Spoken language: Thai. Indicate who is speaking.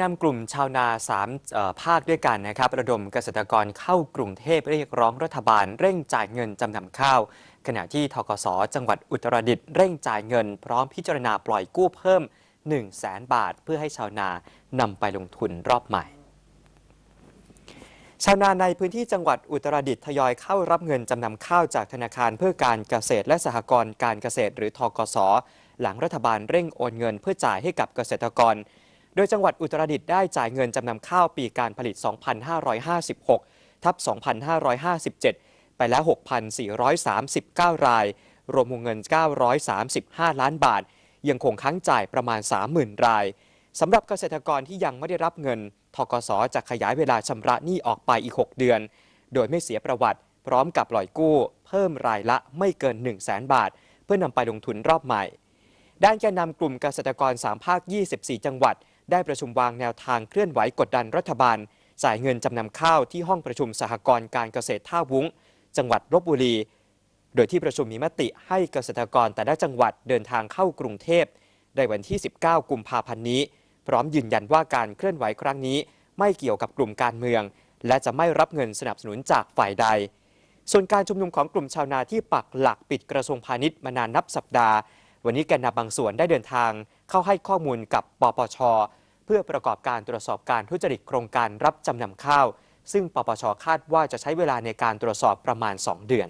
Speaker 1: นำกลุ่มชาวนา3เอ่อภาคด้วยกันนะครับ ระดมเกษตรกรเข้ากรุงเทพเรียกร้องรัฐบาล เร่งจ่ายเงินจำนำข้าว ขณะที่ทกสจังหวัดอุตรดิตถ์เร่งจ่ายเงิน พร้อมพิจารณาปล่อยกู้เพิ่ม 1 0 0 0 0แสนบาท เพื่อให้ชาวนานำไปลงทุนรอบใหม่ ชาวนาในพื้นที่จังหวัดอุตรดิตถ์ทยอยเข้ารับเงินจำนำข้าวจากธนาคารเพื่อการเกษตรและสหกรณ์การเกษตรหรือทกส หลังรัฐบาลเร่งโอนเงินเพื่อจ่ายให้กับเกษตรกร โดยจังหวัดอุตรดิตถ์ได้จ่ายเงินจำนำข้าวปีการผลิต 2556 ทับ 2557 ไปแล้ว 6,439 ราย รวมวงเงิน 935 ล้านบาท ยังคงค้างจ่ายประมาณ 30,000 รายสำหรับเกษตรกรที่ยังไม่ได้รับเงิน ทกสจะขยายเวลาชำระหนี้ออกไปอีก 6 เดือน โดยไม่เสียประวัติ พร้อมกับปล่อยกู้ เพิ่มรายละไม่เกิน 1 0 0 0 0แบาท เพื่อนำไปลงทุนรอบใหม่ ด้านแกนนำกลุ่มเกษตรกร 3 ภาค 24 จังหวัด ได้ประชุมวางแนวทางเคลื่อนไหวกดดันรัฐบาล จ่ายเงินจำนำข้าวที่ห้องประชุมสหกรณ์การเกษตรท่าวุ้ง จังหวัดลบบุรี โดยที่ประชุมมีมติให้เกษตรกรแต่ละจังหวัดเดินทางเข้ากรุงเทพในวันที่ 19 กุมภาพันธ์นี้ พร้อมยืนยันว่าการเคลื่อนไหวครั้งนี้ ไม่เกี่ยวกับกลุ่มการเมือง และจะไม่รับเงินสนับสนุนจากฝ่ายใด ส่วนการชุมนุมของกลุ่มชาวนาที่ปักหลักปิดกระทรวงพาณิชย์มานานนับสัปดาห์ วันนี้แกนนำบางส่วนได้เดินทาง เข้าให้ข้อมูลกับปปช พื่อประกอบการตรวจสอบการทุจริตโครงการรับจำนำข้าว ซึ่งปปชคาดว่าจะใช้เวลาในการตรวจสอบประมาณ 2 เดือน